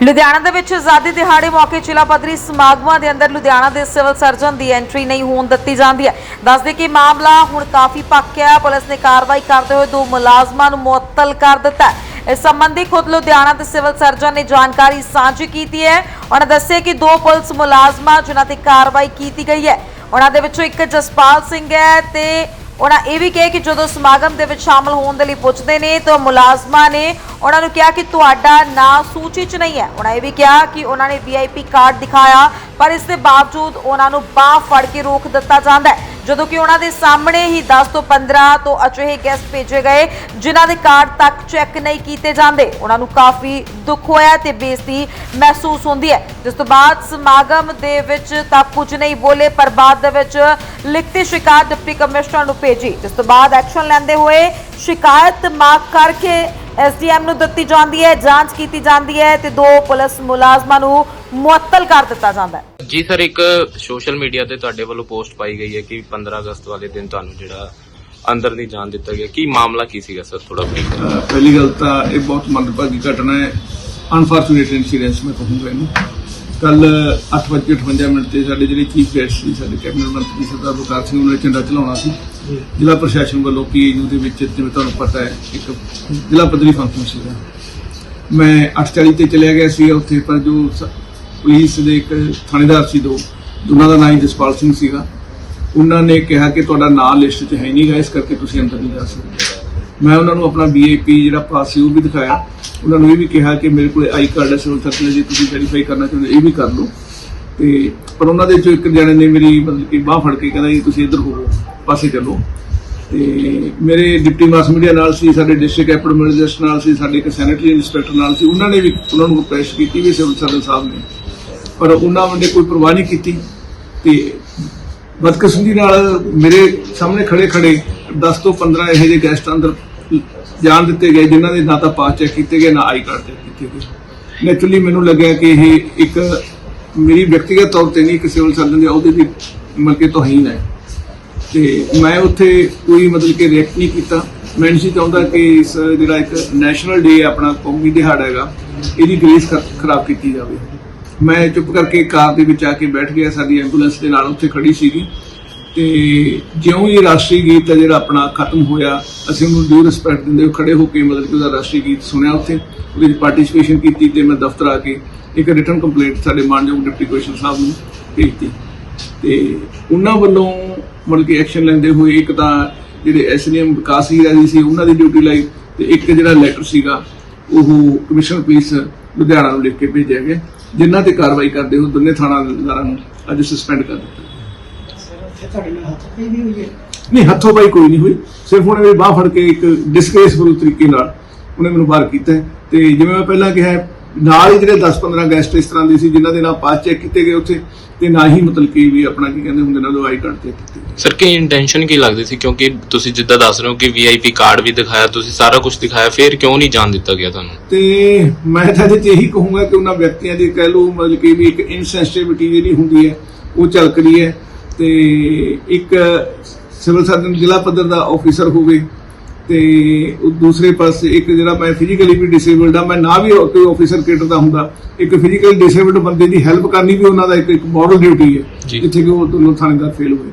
ਲੁਧਿਆਣਾ ਦੇ ਵਿੱਚ ਆਜ਼ਾਦੀ ਦਿਹਾੜੇ ਮੌਕੇ ਜ਼ਿਲ੍ਹਾ ਪੱਧਰੀ ਸਮਾਗਮਾਂ ਦੇ ਅੰਦਰ ਲੁਧਿਆਣਾ ਦੇ ਸਿਵਲ ਸਰਜਨ ਦੀ ਐਂਟਰੀ ਨਹੀਂ ਹੋਣ ਦਿੱਤੀ ਜਾਂਦੀ ਹੈ। ਦੱਸਦੇ ਕਿ ਮਾਮਲਾ ਹੁਣ ਕਾਫੀ ਪੱਕਿਆ ਪੁਲਿਸ ਨੇ ਕਾਰਵਾਈ ਕਰਦੇ ਹੋਏ ਦੋ ਮੁਲਾਜ਼ਮਾਂ ਨੂੰ ਮੁਅੱਤਲ ਕਰ ਦਿੱਤਾ ਇਸ ਸੰਬੰਧੀ ਖੁਦ ਲੁਧਿਆਣਾ ਦੇ ਸਿਵਲ ਸਰਜਨ ਨੇ ਜਾਣਕਾਰੀ ਸਾਂਝੀ ਕੀਤੀ ਹੈ। ਉਹਨਾਂ ਦੱਸਿਆ ਕਿ ਦੋ ਪੁਲਿਸ ਮੁਲਾਜ਼ਮਾਂ ਜਿਨ੍ਹਾਂ ਤੇ ਕਾਰਵਾਈ ਕੀਤੀ ਗਈ ਹੈ। ਉਹਨਾਂ ਦੇ ਵਿੱਚੋਂ ਇੱਕ ਜਸਪਾਲ ਸਿੰਘ ਹੈ ਤੇ ਉਹਨਾਂ ਇਹ ਵੀ ਕਿਹਾ ਕਿ ਜਦੋਂ ਸਮਾਗਮ ਦੇ ਵਿੱਚ ਸ਼ਾਮਲ ਹੋਣ ਦੇ ਲਈ ਪੁੱਛਦੇ ਨੇ ਤਾਂ ਮੁਲਾਜ਼ਮਾਂ ਨੇ ਉਹਨਾਂ ਨੂੰ ਕਿਹਾ ਕਿ ਤੁਹਾਡਾ ਨਾਂ ਸੂਚੀ 'ਚ ਨਹੀਂ ਹੈ। ਉਹਨਾਂ ਇਹ ਵੀ ਕਿਹਾ ਕਿ ਉਹਨਾਂ ਨੇ ਵੀਆਈਪੀ ਕਾਰਡ ਦਿਖਾਇਆ, ਪਰ ਇਸ ਦੇ ਬਾਵਜੂਦ ਉਹਨਾਂ ਨੂੰ ਬਾਹ ਫੜ ਕੇ ਰੋਕ ਦਿੱਤਾ ਜਾਂਦਾ ਹੈ। ਜਦੋਂ ਕਿ ਉਹਨਾਂ ਦੇ ਸਾਹਮਣੇ ਹੀ 10 ਤੋਂ 15 ਤੋਂ ਅਜਿਹੇ ਗੈਸਟ ਭੇਜੇ ਗਏ, ਜਿਨ੍ਹਾਂ ਦੇ ਕਾਰਡ ਤੱਕ ਚੈੱਕ ਨਹੀਂ ਕੀਤੇ ਜਾਂਦੇ। ਉਹਨਾਂ ਨੂੰ ਕਾਫੀ ਦੁੱਖ ਹੋਇਆ ਤੇ ਬੇਇੱਜ਼ਤੀ ਮਹਿਸੂਸ ਹੁੰਦੀ ਹੈ। ਜਿਸ ਤੋਂ ਬਾਅਦ ਸਮਾਗਮ ਦੇ ਵਿੱਚ ਤਾਂ ਕੁਝ ਨਹੀਂ ਬੋਲੇ, ਪਰ ਬਾਅਦ ਦੇ ਵਿੱਚ ਲਿਖਤੀ ਸ਼ਿਕਾਇਤ ਡਿਪਟੀ ਕਮਿਸ਼ਨਰ ਨੂੰ ਭੇਜੀ। ਜਿਸ ਤੋਂ ਬਾਅਦ ਐਕਸ਼ਨ ਲੈਂਦੇ ਹੋਏ ਸ਼ਿਕਾਇਤ ਮਾਫ਼ ਕਰਕੇ ਐਸਡੀਐਮ ਨੂੰ ਦਿੱਤੀ ਜਾਂਦੀ ਹੈ ਜਾਂਚ ਕੀਤੀ ਜਾਂਦੀ ਹੈ ਤੇ ਦੋ ਪੁਲਿਸ ਮੁਲਾਜ਼ਮਾਂ ਨੂੰ ਮੁਅੱਤਲ ਕਰ ਦਿੱਤਾ ਜਾਂਦਾ ਹੈ। ਜੀ ਸਰ ਇੱਕ ਸੋਸ਼ਲ ਮੀਡੀਆ ਤੇ ਤੁਹਾਡੇ ਵੱਲੋਂ ਪੋਸਟ ਪਾਈ ਗਈ ਹੈ ਕਿ 15 ਅਗਸਤ ਵਾਲੇ ਦਿਨ ਤੁਹਾਨੂੰ ਜਿਹੜਾ ਅੰਦਰ ਨਹੀਂ ਜਾਣ ਦਿੱਤਾ ਗਿਆ। ਕੀ ਮਾਮਲਾ ਕੀ ਸੀਗਾ ਸਰ ਥੋੜਾ ਬਰੀਫ ਪਹਿਲੀ ਗੱਲ ਤਾਂ ਇਹ ਬਹੁਤ ਮੰਦਭਾਗੀ ਘਟਨਾ ਹੈ। ਅਨਫੋਰਚੂਨੇਟ ਇਨਸੀਡੈਂਸ ਮੈਂ ਕਹੂੰਗਾ ਇਹਨੂੰ। ਕੱਲ 8:58 ਮਿੰਟ ਤੇ ਸਾਡੇ ਜਿਹੜੇ ਚੀਫ ਗੈਸਟ ਸੀ ਸਾਡੇ ਕੈਬਨਿਟ ਮੰਤਰੀ ਸਰਦਾਰ ਬੁਕਾਰ ਸਿੰਘ ਉਹਨਾਂ ਨੇ ਝੰਡਾ ਚਲਾਉਣਾ ਸੀ। ਜ਼ਿਲ੍ਹਾ ਪ੍ਰਸ਼ਾਸਨ ਵੱਲੋਂ ਪੀਏਯੂ ਦੇ ਵਿੱਚ ਜਿਵੇਂ ਤੁਹਾਨੂੰ ਪਤਾ ਹੈ ਇੱਕ ਜ਼ਿਲ੍ਹਾ ਪੱਧਰੀ ਫੰਕਸ਼ਨ ਸੀਗਾ। ਮੈਂ 8:40 ਤੇ ਚਲਿਆ ਗਿਆ ਸੀ ਉੱਥੇ ਪਰ ਜੋ ਪੁਲਿਸ ਦੇ ਇੱਕ ਥਾਣੇਦਾਰ ਸੀ ਦੋ ਉਹਨਾਂ ਦਾ ਨਾਮ ਜਸਪਾਲ ਸਿੰਘ ਸੀਗਾ। ਉਹਨਾਂ ਨੇ ਕਿਹਾ ਕਿ ਤੁਹਾਡਾ ਨਾਮ ਲਿਸਟ 'ਚ ਹੈ ਨਹੀਂਗਾ ਇਸ ਕਰਕੇ ਤੁਸੀਂ ਅੰਦਰ ਨਹੀਂ ਜਾ ਸਕਦੇ। ਮੈਂ ਉਹਨਾਂ ਨੂੰ ਆਪਣਾ ਵੀਆਈਪੀ ਜਿਹੜਾ ਪਾਸ ਸੀ ਉਹ ਵੀ ਦਿਖਾਇਆ। ਉਹਨਾਂ ਨੂੰ ਇਹ ਵੀ ਕਿਹਾ ਕਿ ਮੇਰੇ ਕੋਲ ਆਈ ਕਾਰਡ ਹੈ ਸਿਵਲ ਸਰਜਨ ਜੇ ਤੁਸੀਂ ਵੈਰੀਫਾਈ ਕਰਨਾ ਚਾਹੁੰਦੇ ਇਹ ਵੀ ਕਰ ਲਓ। ਤੇ ਪਰ ਉਹਨਾਂ ਦੇ ਚੋਂ ਇੱਕ ਜਣੇ ਨੇ ਮੇਰੀ ਮਤਲਬ ਕਿ ਬਾਹ ਫੜ ਕੇ ਕਹਿੰਦਾ ਜੀ, ਤੁਸੀਂ ਇੱਧਰ ਹੋਵੋ, ਪਾਸੇ ਚੱਲੋ। ਤੇ ਮੇਰੇ ਡਿਪਟੀ ਮਾਸ ਮੀਡੀਆ ਨਾਲ ਸੀ, ਸਾਡੇ ਡਿਸਟ੍ਰਿਕਟ ਐਪੀਡੈਮਿਲੋਜਿਸਟ ਨਾਲ ਸੀ, ਸਾਡੇ ਇੱਕ ਸੈਨੇਟਰੀ ਇਨਸਪੈਕਟਰ ਨਾਲ ਸੀ, ਉਹਨਾਂ ਨੇ ਵੀ ਉਹਨਾਂ ਨੂੰ ਰਿਕੁਐਸਟ ਕੀਤੀ ਵੀ ਸਿਵਲ ਸਰਜਨ ਸਾਹਿਬ ਨੇ। ਪਰ ਉਹਨਾਂ ਨੇ ਕੋਈ ਪਰਵਾਹ ਨਹੀਂ ਕੀਤੀ। ਤੇ ਬਦਕਿਸਮਤੀ ਨਾਲ ਮੇਰੇ ਸਾਹਮਣੇ ਖੜੇ ਖੜੇ 10 ਤੋਂ 15 ਇਹੋ ਜਿਹੇ ਗੈਸਟ ਅੰਦਰ ਜਾਣ ਦਿੱਤੇ ਗਏ, ਜਿਨ੍ਹਾਂ ਦੇ ਨਾ ਤਾਂ ਪਾਸ ਚੈੱਕ ਕੀਤੇ ਗਏ, ਨਾ ਆਈ ਕਾਰਡ ਚੈੱਕ ਕੀਤੇ ਗਏ। ਨੈਚੁਰਲੀ ਮੈਨੂੰ ਲੱਗਿਆ ਕਿ ਇਹ ਇੱਕ ਮੇਰੀ ਵਿਅਕਤੀਗਤ ਤੌਰ ਤੇ ਨਹੀਂ, ਇੱਕ ਸਿਵਲ ਸਰਜਨ ਦੇ ਅਹੁਦੇ ਦੀ ਮਲਕੇ ਤੋਹੀਨ ਹੈ। ਤੇ ਮੈਂ ਉੱਥੇ ਕੋਈ ਮਤਲਬ ਕਿ ਰਿਐਕਟ ਨਹੀਂ ਕੀਤਾ। ਮੈਂ ਨਹੀਂ ਸੀ ਚਾਹੁੰਦਾ ਕਿ ਇਸ ਜਿਹੜਾ ਇੱਕ ਨੈਸ਼ਨਲ ਡੇ ਆਪਣਾ ਕੌਮੀ ਦਿਹਾੜਾ ਹੈਗਾ, ਇਹਦੀ ਗ੍ਰੇਸ ਖਰਾਬ ਕੀਤੀ ਜਾਵੇ। ਮੈਂ ਚੁੱਪ ਕਰਕੇ ਕਾਰ ਦੇ ਵਿੱਚ ਆ ਕੇ ਬੈਠ ਗਿਆ, ਸਾਡੀ ਐਂਬੂਲੈਂਸ ਦੇ ਨਾਲ ਉੱਥੇ ਖੜੀ ਸੀਗੀ। ਤੇ ਜਿਉਂ ਹੀ ਰਾਸ਼ਟਰੀ ਗੀਤ ਹੈ ਜਿਹੜਾ ਆਪਣਾ ਖਤਮ ਹੋਇਆ, ਅਸੀਂ ਉਹਨੂੰ ਡਿਊ ਰਿਸਪੈਕਟ ਦਿੰਦੇ ਹੋਏ ਖੜੇ ਹੋ ਕੇ ਮਤਲਬ ਕਿ ਉਹਦਾ ਰਾਸ਼ਟਰੀ ਗੀਤ ਸੁਣਿਆ ਉੱਥੇ, ਉਹਦੇ ਵਿੱਚ ਪਾਰਟਿਸਿਪੇਸ਼ਨ ਕੀਤੀ ਤੇ ਮੈਂ ਦਫ਼ਤਰ ਆ ਕੇ ਇੱਕ ਰਿਟਰਨ ਕੰਪਲੇਂਟ ਸਾਡੇ ਮਾਨਯੋਗ ਡਿਪਟੀ ਕਮਿਸ਼ਨਰ ਸਾਹਿਬ ਨੂੰ ਭੇਜਤੀ ਤੇ ਉਹਨਾਂ ਵੱਲੋਂ ਮਤਲਬ ਕਿ ਐਕਸ਼ਨ ਲੈਂਦੇ ਹੋਏ ਇੱਕ ਤਾਂ ਜਿਹੜੇ ਐਸਡੀਐਮ ਵਿਕਾਸ ਹੀਰਾ ਜੀ ਸੀ, ਉਹਨਾਂ ਦੀ ਡਿਊਟੀ ਲਈ ਤੇ ਇੱਕ ਜਿਹੜਾ ਲੈਟਰ ਸੀਗਾ, ਉਹ ਕਮਿਸ਼ਨਰ ਪੁਲਿਸ ਲੁਧਿਆਣਾ ਨੂੰ ਲਿਖ ਕੇ ਭੇਜਿਆ ਗਿਆ, ਜਿਨ੍ਹਾਂ ਤੇ ਕਾਰਵਾਈ ਕਰਦੇ ਹੋ ਦੋਨੇ ਥਾਣਾਦਾਰਾਂ ਨੂੰ ਅੱਜ ਸਸਪੈਂਡ ਕਰ ਦਿੱਤਾ। ਨਹੀਂ ਹੱਥੋਂ ਪਾਈ ਕੋਈ ਨਹੀਂ ਹੋਈ ਸਿਰਫ ਉਹਨੇ ਮੇਰੀ ਬਾਹ ਫੜ ਕੇ ਇੱਕ ਡਿਸਗ੍ਰੇਸਫੁਲ ਤਰੀਕੇ ਨਾਲ ਉਹਨੇ ਮੈਨੂੰ ਬਾਹਰ ਕੀਤਾ। ਤੇ ਜਿਵੇਂ ਮੈਂ ਪਹਿਲਾਂ ਕਿਹਾ ਨਾਲ ਹੀ ਜਿਹੜੇ 10-15 ਗੈਸਟ ਇਸ ਤਰ੍ਹਾਂ ਦੇ ਸੀ ਜਿਨ੍ਹਾਂ ਦੇ ਨਾਲ ਪਾਸ ਚੈੱਕ ਕੀਤੇ ਗਏ ਉੱਥੇ ਤੇ ਨਾ ਹੀ ਮਤਲਬ ਕਿ ਵੀ ਆਪਣਾ ਕੀ ਕਹਿੰਦੇ ਹੁੰਦੇ ਨਾਲ ਆਈ ਕਾਰਡ ਚੈੱਕ ਕੀਤੇ ਗਏ। ਸਰ ਕੀ ਇੰਟੈਂਸ਼ਨ ਕੀ ਲੱਗਦੀ ਸੀ ਕਿਉਂਕਿ ਤੁਸੀਂ ਜਿੱਦਾਂ ਦੱਸ ਰਹੇ ਹੋ ਕਿ ਵੀਆਈਪੀ ਕਾਰਡ ਵੀ ਦਿਖਾਇਆ ਤੁਸੀਂ ਸਾਰਾ ਕੁਝ ਦਿਖਾਇਆ ਫਿਰ ਕਿਉਂ ਨਹੀਂ ਜਾਣ ਦਿੱਤਾ ਗਿਆ ਤੁਹਾਨੂੰ ਤੇ ਮੈਂ ਤਾਂ ਇਹਦੇ 'ਚ ਇਹੀ ਕਹੂੰਗਾ ਕਿ ਉਹਨਾਂ ਵਿਅਕਤੀਆਂ ਦੀ ਕਹਿ ਲਓ ਮਤਲਬ ਕਿ ਵੀ ਇੱਕ ਇਨਸੈਂਸਿਟਿਵਿਟੀ ਜਿਹੜੀ ਹੁੰਦੀ ਹੈ ਉਹ ਝਲਕ ਰਹੀ ਹੈ ਤੇ ਇੱਕ ਸਿਵਲ ਸਰਜਨ ਜ਼ਿਲ੍ਹਾ ਪੱਧਰ ਦਾ ਆਫੀਸਰ ਹੋਵੇ ਤੇ ਉਹ ਦੂਸਰੇ ਪਾਸੇ ਇੱਕ ਜਿਹੜਾ ਮੈਂ ਫਿਜ਼ੀਕਲੀ ਵੀ ਡਿਸੇਬਲਡ ਆ ਮੈਂ ਨਾ ਵੀ ਕੋਈ ਆਫੀਸਰ ਕਿਟ ਦਾ ਹੁੰਦਾ ਇੱਕ ਫਿਜ਼ੀਕਲੀ ਡਿਸੇਬਲਡ ਬੰਦੇ ਦੀ ਹੈਲਪ ਕਰਨੀ ਵੀ ਉਹਨਾਂ ਦਾ ਇੱਕ ਇੱਕ ਮੋਰਲ ਡਿਊਟੀ ਹੈ। ਜਿੱਥੇ ਕਿ ਉਹ ਦੋਨੋਂ ਥਾਣੇਦਾਰ ਫੇਲ ਹੋਏ।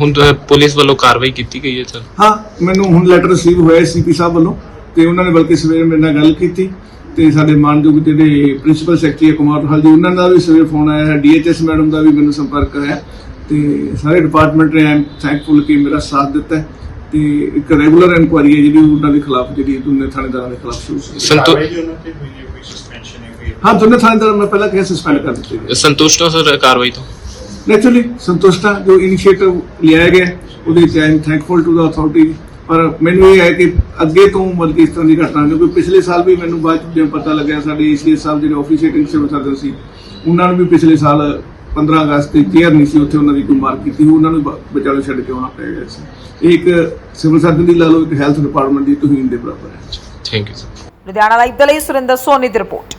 ਹੁਣ ਪੁਲਿਸ ਵੱਲੋਂ ਕਾਰਵਾਈ ਕੀਤੀ ਗਈ ਹੈ ਸਰ? ਹਾਂ ਮੈਨੂੰ ਹੁਣ ਲੈਟਰ ਰਿਸੀਵ ਹੋਇਆ ਸੀਪੀ ਸਾਹਿਬ ਵੱਲੋਂ ਤੇ ਉਹਨਾਂ ਨੇ ਬਲਕਿ ਸਵੇਰੇ ਮੇਰੇ ਨਾਲ ਗੱਲ ਕੀਤੀ ਤੇ ਸਾਡੇ ਮਾਨਯੋਗ ਜਿਹੜੇ ਪ੍ਰਿੰਸੀਪਲ ਸੈਕਟਰੀ ਕੁਮਾਰ ਹਲ ਜੀ ਉਹਨਾਂ ਦਾ ਵੀ ਸਵੇਰੇ ਫੋਨ ਆਇਆ ਹੈ ਡੀਐਚਐਸ ਮੈਡਮ ਦਾ ਵੀ ਮੈਨੂੰ ਸੰਪਰਕ ਹੈ। ਤੇ ਸਾਰੇ ਡਿਪਾਰਟਮੈਂਟ ਨੇ ਆਮ ਥੈਂਕਫੁਲ ਕਿ ਮੇਰਾ ਸਾਥ ਦਿੱਤਾ ਹੈ ਤੇ ਇੱਕ ਰੈਗੂਲਰ ਇਨਕੁਆਇਰੀ ਹੈ ਜਿਹੜੀ ਉਹਨਾਂ ਦੇ ਖਿਲਾਫ ਜਿਹੜੀ ਦੋਨੇ ਥਾਣੇਦਾਰਾਂ ਦੇ ਖਿਲਾਫ ਸ਼ੁਰੂ ਸੀ ਸੰਤੋ ਹੈ ਕੋਈ ਸਸਪੈਂਸ਼ਨ ਹੈ ਕੋਈ ਹਾਂ ਦੋਨੇ ਥਾਣੇਦਾਰ ਮੈਂ ਪਹਿਲਾਂ ਕਿਹਾ ਸਸਪੈਂਡ ਕਰ ਦਿੱਤੇ ਸੰਤੁਸ਼ਟ ਹੋ ਸਰ ਕਾਰਵਾਈ ਤੋਂ? ਨੈਚੁਰਲੀ ਸੰਤੁਸ਼ਟ ਹਾਂ ਜੋ ਇਨੀਸ਼ੀਏਟਿਵ ਲਿਆ ਗਿਆ ਉਹਦੇ ਵਿੱਚ I am thankful to the authority ਪਰ ਮੈਨੂੰ ਇਹ ਹੈ ਕਿ ਅੱਗੇ ਤੋਂ ਮਤਲਬ ਇਸ ਤਰ੍ਹਾਂ ਦੀ ਘਟਨਾ ਕਿਉਂਕਿ ਪਿਛਲੇ ਸਾਲ ਵੀ ਮੈਨੂੰ ਬਾਅਦ ਚ ਜਿਵੇਂ ਪਤਾ ਲੱਗਿਆ ਸਾਡੇ ਏਸੀਐਸ ਸਾਹਿਬ ਜਿਹੜੇ ਆਫੀਸ਼ੀਏਟਿੰਗ ਸਿਵਲ ਸਰਜਨ ਸੀ ਉਹਨਾਂ ਨੂੰ ਵੀ ਪਿਛਲੇ ਸਾਲ 15 ਅਗਸਤ ਤੇ ਕੇਅਰ ਨਹੀਂ ਸੀ ਉੱਥੇ ਉਹਨਾਂ ਦੀ ਕੋਈ ਮਾਰ ਕੀਤੀ ਉਹਨਾਂ ਨੂੰ ਵਿਚਾਲੇ ਛੱਡ ਕੇ ਆਉਣਾ ਪੈ ਗਿਆ ਸੀ। ਇਹ ਇੱਕ ਸਿਵਲ ਸਰਜਨ ਦੀ ਲਾ ਲਓ ਇੱਕ ਹੈਲਥ ਡਿਪਾਰਟਮੈਂਟ ਦੀ ਤੋਹੀਨ ਦੇ ਬਰਾਬਰ ਹੈ। Thank you sir Ludhiana live ਦੇ ਲਈ ਸੁਰਿੰਦਰ ਸੋਨੀ ਦੀ ਰਿਪੋਰਟ।